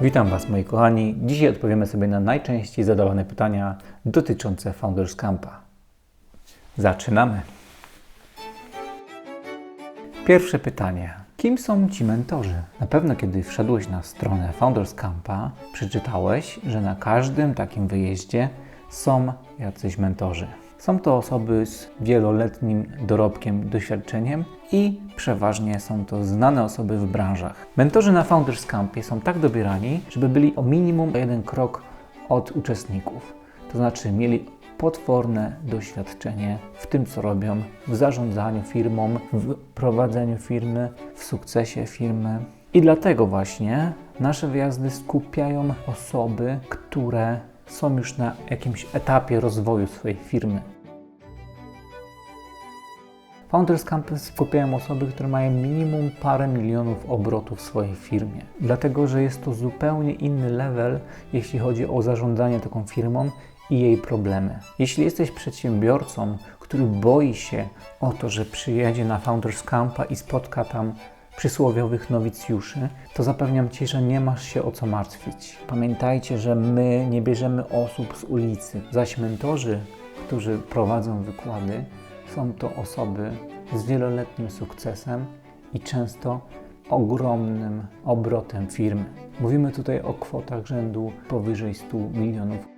Witam Was moi kochani. Dzisiaj odpowiemy sobie na najczęściej zadawane pytania dotyczące Founders Campa. Zaczynamy. Pierwsze pytanie. Kim są Ci mentorzy? Na pewno kiedy wszedłeś na stronę Founders Campa, przeczytałeś, że na każdym takim wyjeździe są jacyś mentorzy. Są to osoby z wieloletnim dorobkiem, doświadczeniem i przeważnie są to znane osoby w branżach. Mentorzy na Founders Campie są tak dobierani, żeby byli o minimum jeden krok od uczestników. To znaczy mieli potworne doświadczenie w tym, co robią, w zarządzaniu firmą, w prowadzeniu firmy, w sukcesie firmy. I dlatego właśnie nasze wyjazdy skupiają osoby, które są już na jakimś etapie rozwoju swojej firmy. Founders Campus skupiają osoby, które mają minimum parę milionów obrotów w swojej firmie. Dlatego, że jest to zupełnie inny level, jeśli chodzi o zarządzanie taką firmą i jej problemy. Jeśli jesteś przedsiębiorcą, który boi się o to, że przyjedzie na Founders Campa i spotka tam przysłowiowych nowicjuszy, to zapewniam Ci, że nie masz się o co martwić. Pamiętajcie, że my nie bierzemy osób z ulicy, zaś mentorzy, którzy prowadzą wykłady, są to osoby z wieloletnim sukcesem i często ogromnym obrotem firmy. Mówimy tutaj o kwotach rzędu powyżej 100 milionów.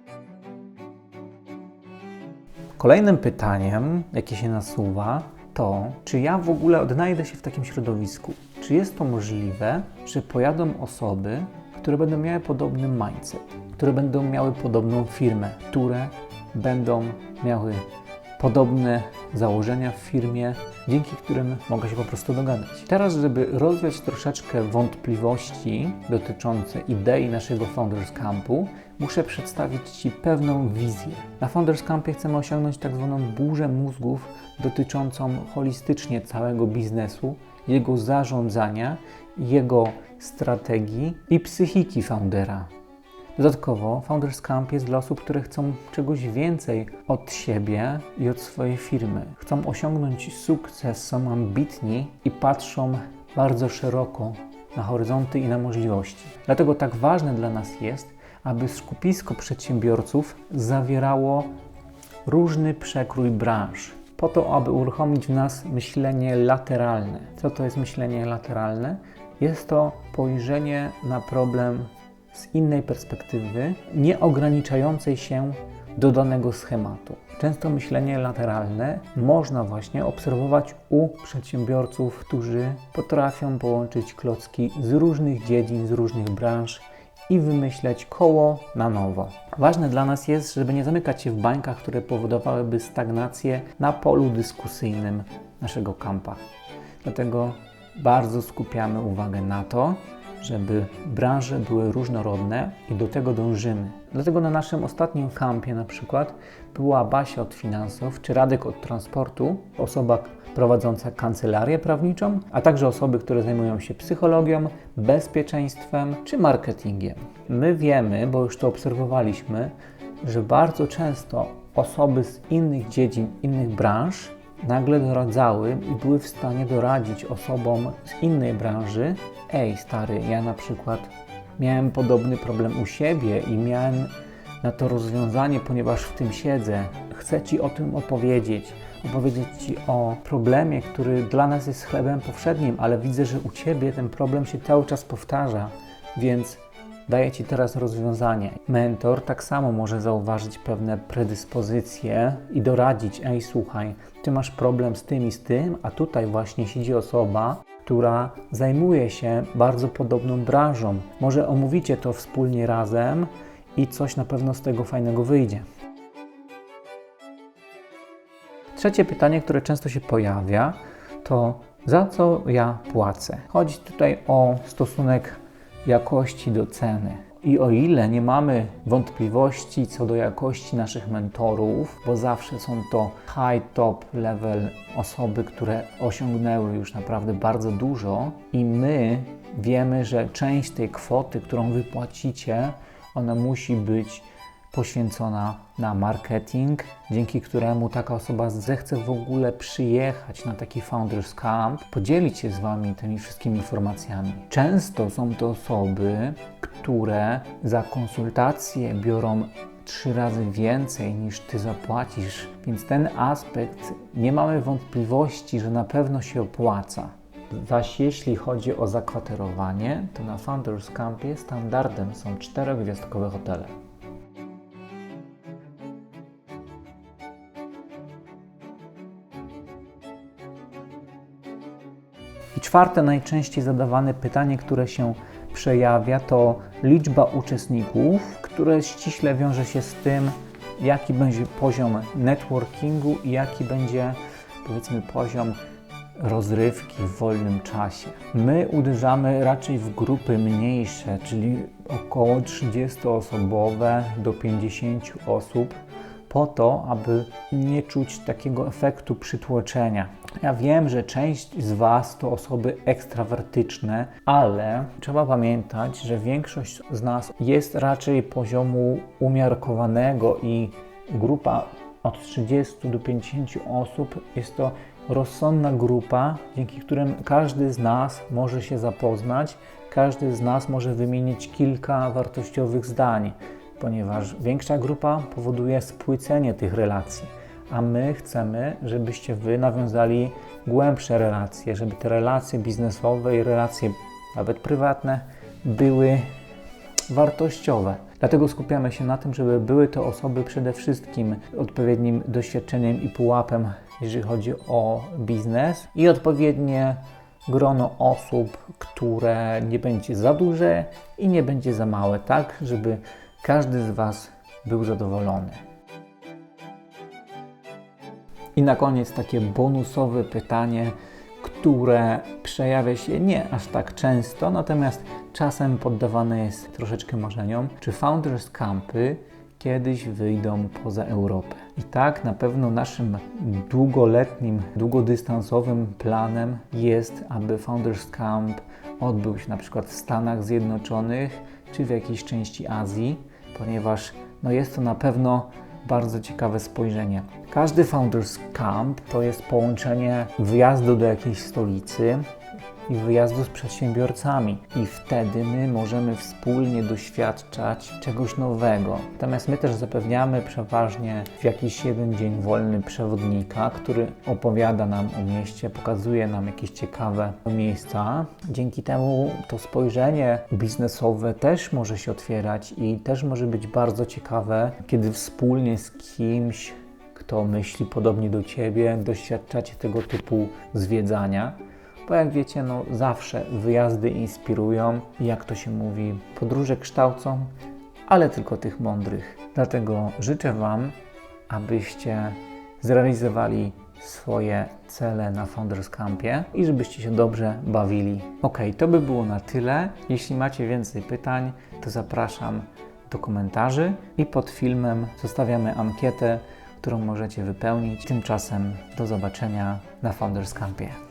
Kolejnym pytaniem, jakie się nasuwa, to czy ja w ogóle odnajdę się w takim środowisku? Czy jest to możliwe, że pojadą osoby, które będą miały podobny mindset, które będą miały podobną firmę, które będą miały podobne założenia w firmie, dzięki którym mogę się po prostu dogadać. Teraz, żeby rozwiać troszeczkę wątpliwości dotyczące idei naszego Founders Campu, muszę przedstawić Ci pewną wizję. Na Founders Campie chcemy osiągnąć tak zwaną burzę mózgów dotyczącą holistycznie całego biznesu, jego zarządzania, jego strategii i psychiki foundera. Dodatkowo Founders Camp jest dla osób, które chcą czegoś więcej od siebie i od swojej firmy. Chcą osiągnąć sukces, są ambitni i patrzą bardzo szeroko na horyzonty i na możliwości. Dlatego tak ważne dla nas jest, aby skupisko przedsiębiorców zawierało różny przekrój branż, po to, aby uruchomić w nas myślenie lateralne. Co to jest myślenie lateralne? Jest to spojrzenie na problem z innej perspektywy, nie ograniczającej się do danego schematu. Często myślenie lateralne można właśnie obserwować u przedsiębiorców, którzy potrafią połączyć klocki z różnych dziedzin, z różnych branż i wymyśleć koło na nowo. Ważne dla nas jest, żeby nie zamykać się w bańkach, które powodowałyby stagnację na polu dyskusyjnym naszego kampa. Dlatego bardzo skupiamy uwagę na to, żeby branże były różnorodne i do tego dążymy. Dlatego na naszym ostatnim kampie na przykład była Basia od finansów czy Radek od transportu, osoba prowadząca kancelarię prawniczą, a także osoby, które zajmują się psychologią, bezpieczeństwem czy marketingiem. My wiemy, bo już to obserwowaliśmy, że bardzo często osoby z innych dziedzin, innych branż nagle doradzały i były w stanie doradzić osobom z innej branży: Ej, stary, ja na przykład miałem podobny problem u siebie i miałem na to rozwiązanie, ponieważ w tym siedzę. Chcę Ci o tym opowiedzieć. Opowiedzieć Ci o problemie, który dla nas jest chlebem powszednim, ale widzę, że u Ciebie ten problem się cały czas powtarza, więc daję Ci teraz rozwiązanie. Mentor tak samo może zauważyć pewne predyspozycje i doradzić: Ej, słuchaj, Ty masz problem z tym i z tym, a tutaj właśnie siedzi osoba, która zajmuje się bardzo podobną branżą. Może omówicie to wspólnie razem i coś na pewno z tego fajnego wyjdzie. Trzecie pytanie, które często się pojawia, to za co ja płacę? Chodzi tutaj o stosunek jakości do ceny. I o ile nie mamy wątpliwości co do jakości naszych mentorów, bo zawsze są to high top level osoby, które osiągnęły już naprawdę bardzo dużo, i my wiemy, że część tej kwoty, którą wypłacicie, ona musi być poświęcona na marketing, dzięki któremu taka osoba zechce w ogóle przyjechać na taki Founders Camp, podzielić się z Wami tymi wszystkimi informacjami. Często są to osoby, które za konsultacje biorą trzy razy więcej niż Ty zapłacisz, więc ten aspekt nie mamy wątpliwości, że na pewno się opłaca. Zaś jeśli chodzi o zakwaterowanie, to na Founders Campie standardem są czterogwiazdkowe hotele. I czwarte najczęściej zadawane pytanie, które się przejawia, to liczba uczestników, które ściśle wiąże się z tym, jaki będzie poziom networkingu i jaki będzie, powiedzmy, poziom rozrywki w wolnym czasie. My uderzamy raczej w grupy mniejsze, czyli około 30-osobowe do 50 osób, po to, aby nie czuć takiego efektu przytłoczenia. Ja wiem, że część z Was to osoby ekstrawertyczne, ale trzeba pamiętać, że większość z nas jest raczej poziomu umiarkowanego i grupa od 30 do 50 osób jest to rozsądna grupa, dzięki którym każdy z nas może się zapoznać, każdy z nas może wymienić kilka wartościowych zdań, ponieważ większa grupa powoduje spłycenie tych relacji, a my chcemy, żebyście Wy nawiązali głębsze relacje, żeby te relacje biznesowe i relacje nawet prywatne były wartościowe. Dlatego skupiamy się na tym, żeby były to osoby przede wszystkim odpowiednim doświadczeniem i pułapem, jeżeli chodzi o biznes i odpowiednie grono osób, które nie będzie za duże i nie będzie za małe, tak, żeby każdy z Was był zadowolony. I na koniec takie bonusowe pytanie, które przejawia się nie aż tak często, natomiast czasem poddawane jest troszeczkę marzeniom. Czy Founders Campy kiedyś wyjdą poza Europę? I tak na pewno naszym długoletnim, długodystansowym planem jest, aby Founders Camp odbył się na przykład w Stanach Zjednoczonych czy w jakiejś części Azji, ponieważ no jest to na pewno bardzo ciekawe spojrzenie. Każdy Founders Camp to jest połączenie wyjazdu do jakiejś stolicy i wyjazdu z przedsiębiorcami. I wtedy my możemy wspólnie doświadczać czegoś nowego. Natomiast my też zapewniamy przeważnie w jakiś jeden dzień wolny przewodnika, który opowiada nam o mieście, pokazuje nam jakieś ciekawe miejsca. Dzięki temu to spojrzenie biznesowe też może się otwierać i też może być bardzo ciekawe, kiedy wspólnie z kimś kto myśli podobnie do Ciebie, doświadczacie tego typu zwiedzania. Bo jak wiecie, no zawsze wyjazdy inspirują jak to się mówi, podróże kształcą, ale tylko tych mądrych. Dlatego życzę Wam, abyście zrealizowali swoje cele na Founders Campie i żebyście się dobrze bawili. Ok, to by było na tyle. Jeśli macie więcej pytań, to zapraszam do komentarzy i pod filmem zostawiamy ankietę, którą możecie wypełnić. Tymczasem do zobaczenia na Founders Campie.